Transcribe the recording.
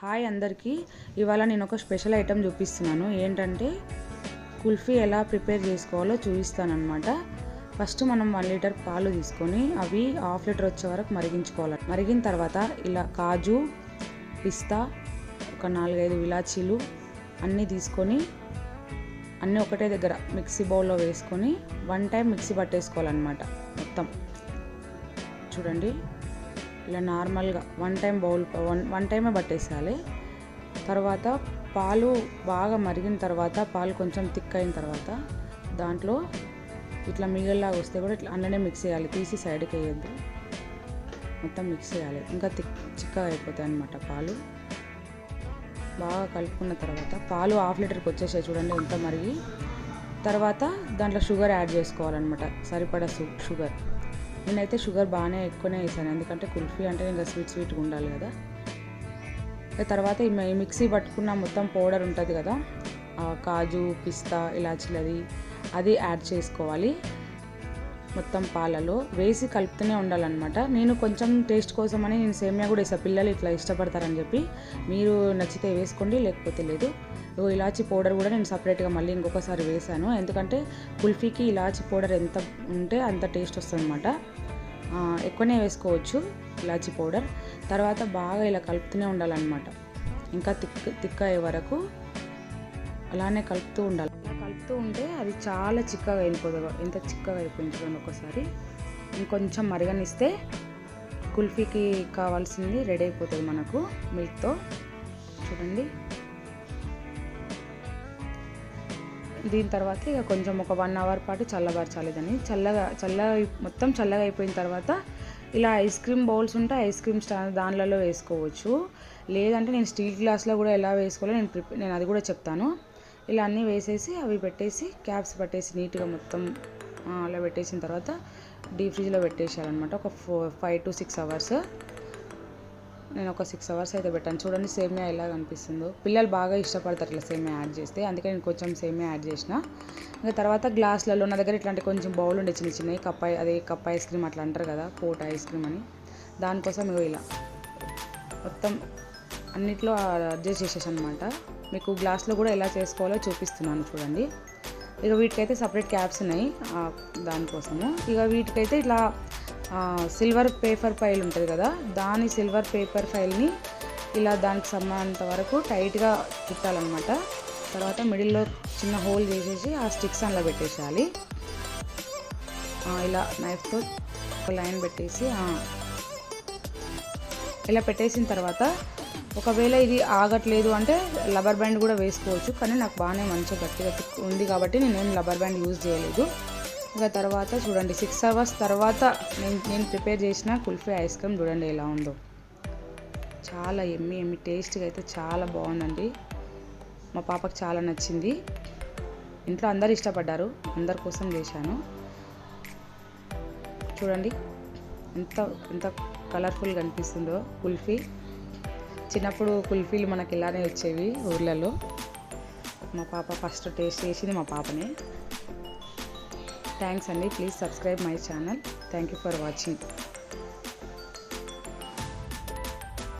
Hi అందరికీ. ఇవాళ నేను ఒక స్పెషల్ ఐటెం చూపిస్తున్నాను. ఏంటంటే కుల్ఫీ ఎలా ప్రిపేర్ చేసుకోవాలో చూపిస్తానమాట ఫస్ట్ మనం వన్ లీటర్ పాలు తీసుకొని అవి హాఫ్ లీటర్ వచ్చే వరకు మరిగించుకోవాలి. మరిగిన తర్వాత ఇలా కాజు పిస్తా ఒక నాలుగైదు ఇలాచీలు అన్నీ తీసుకొని అన్నీ ఒకటే దగ్గర మిక్సీ బౌల్లో వేసుకొని వన్ టైం మిక్సీ పట్టేసుకోవాలన్నమాట మొత్తం. చూడండి. ఇలా నార్మల్గా one time bowl one one టైమే పట్టేసేయాలి. తర్వాత పాలు బాగా మరిగిన తర్వాత పాలు కొంచెం థిక్ అయిన తర్వాత దాంట్లో ఇట్లా మిగిలిలాగా వస్తే కూడా ఇట్లా అన్ననే మిక్స్ చేయాలి. తీసి సైడ్కి వేయద్దు. మొత్తం మిక్స్ చేయాలి. ఇంకా థిక్ చిక్కగా అయిపోతాయి అన్నమాట పాలు. బాగా కలుపుకున్న తర్వాత పాలు హాఫ్ లీటర్కి వచ్చేసాయి చూడండి ఎంత మరిగి. తర్వాత దాంట్లో షుగర్ యాడ్ చేసుకోవాలన్నమాట. సరిపడా షుగర్. నేనైతే షుగర్ బాగానే ఎక్కువనే వేసాను. ఎందుకంటే కుల్ఫీ అంటే ఇంకా స్వీట్ స్వీట్గా ఉండాలి కదా. తర్వాత ఈ మిక్సీ పట్టుకున్న మొత్తం పౌడర్ ఉంటుంది కదా. కాజు పిస్తా ఇలాచీలది అది యాడ్ చేసుకోవాలి. మొత్తం పాలలో వేసి కలుపుతూనే ఉండాలన్నమాట. నేను కొంచెం టేస్ట్ కోసమని నేను సేమియా కూడా వేసా. పిల్లలు ఇట్లా ఇష్టపడతారని చెప్పి మీరు నచ్చితే వేసుకోండి లేకపోతే లేదు. ఇలాచి పౌడర్ కూడా నేను సపరేట్గా మళ్ళీ ఇంకొకసారి వేసాను. ఎందుకంటే కుల్ఫీకి ఇలాచి పౌడర్ ఎంత ఉంటే అంత టేస్ట్ వస్తుంది అనమాట ఎక్కువనే వేసుకోవచ్చు ఇలాచి పౌడర్. తర్వాత బాగా ఇలా కలుపుతూనే ఉండాలన్నమాట. ఇంకా తిక్ తిక్క అయ్యే వరకు అలానే కలుపుతూ ఉండాలి. కలుపుతూ ఉంటే అది చాలా చిక్కగా అయిపోతుంది ఎంత చిక్కగా అయిపోయింది ఒకసారి. ఇంకొంచెం మరగనిస్తే కుల్ఫీకి కావాల్సింది రెడీ అయిపోతుంది మనకు మిల్క్తో. చూడండి. దీని తర్వాత ఇక కొంచెం ఒక వన్ అవర్ పాటు చల్లబరచాలి దాన్ని చల్లగా చల్లగా మొత్తం చల్లగా అయిపోయిన తర్వాత ఇలా ఐస్ క్రీమ్ బౌల్స్ ఉంటే ఐస్ క్రీమ్ స్టా దానిలలో వేసుకోవచ్చు. లేదంటే నేను స్టీల్ గ్లాస్లో కూడా ఎలా వేసుకోవాలో నేను ప్రిపే నేను అది కూడా చెప్తాను. ఇలా అన్నీ వేసేసి అవి పెట్టేసి క్యాప్స్ పెట్టేసి నీట్గా మొత్తం అలా పెట్టేసిన తర్వాత డీప్ ఫ్రిడ్జ్లో పెట్టేసేయాలన్నమాట. ఒక ఫో ఫైవ్ టు సిక్స్ అవర్స్. నేను ఒక సిక్స్ అవర్స్ అయితే పెట్టాను. చూడండి సేమియా ఎలా కనిపిస్తుందో. పిల్లలు బాగా ఇష్టపడతారు ఇట్లా సేమియా యాడ్ చేస్తే. అందుకే నేను కొంచెం సేమియా యాడ్ చేసిన. ఇంకా తర్వాత గ్లాసులలో నా దగ్గర ఇట్లాంటి కొంచెం బౌల్ ఉండే చిన్న చిన్నవి కప్ అదే కప్ ఐస్ క్రీమ్ అట్లా అంటారు కదా కోట్ ఐస్ క్రీమ్ అని. దానికోసం ఇగో ఇలా మొత్తం అన్నిట్లో అడ్జస్ట్ చేసేసి అనమాట మీకు గ్లాస్లో కూడా ఎలా చేసుకోవాలో చూపిస్తున్నాను చూడండి. ఇక వీటికైతే సపరేట్ క్యాప్స్ ఉన్నాయి దానికోసము. ఇక వీటికైతే ఇట్లా సిల్వర్ పేపర్ ఫైల్ ఉంటుంది కదా దాని సిల్వర్ పేపర్ ఫైల్ని ఇలా దానికి సంబంధించిన వరకు టైట్గా చుట్టాలన్నమాట తర్వాత మిడిల్లో చిన్న హోల్ చేసేసి ఆ స్టిక్స్ అందులో పెట్టేసేయాలి. ఇలా నైఫ్తో ఒక లైన్ పెట్టేసి ఇలా పెట్టేసిన తర్వాత ఒకవేళ ఇది ఆగట్లేదు అంటే లబ్బర్ బ్యాండ్ కూడా వేసుకోవచ్చు కానీ నాకు బాగానే మంచిగా గట్టిగా ఉంది కాబట్టి నేనేం లబ్బర్ బ్యాండ్ యూజ్ చేయలేదు. ఇంకా తర్వాత చూడండి సిక్స్ అవర్స్ తర్వాత నేను నేను ప్రిపేర్ చేసిన కుల్ఫీ ఐస్ క్రీమ్ చూడండి ఎలా ఉందో. చాలా ఎమ్మి ఎమ్మి టేస్ట్గా అయితే చాలా బాగుందండి. మా పాపకు చాలా నచ్చింది. ఇంట్లో అందరు ఇష్టపడ్డారు అందరి కోసం చేశాను. చూడండి ఎంత ఎంత కలర్ఫుల్గా అనిపిస్తుందో కుల్ఫీ. చిన్నప్పుడు కుల్ఫీలు మనకి ఇలానే వచ్చేవి ఊర్లలో. మా పాప ఫస్ట్ టేస్ట్ చేసింది మా పాపనే. థ్యాంక్స్ అండి. Please subscribe my channel thank you for watching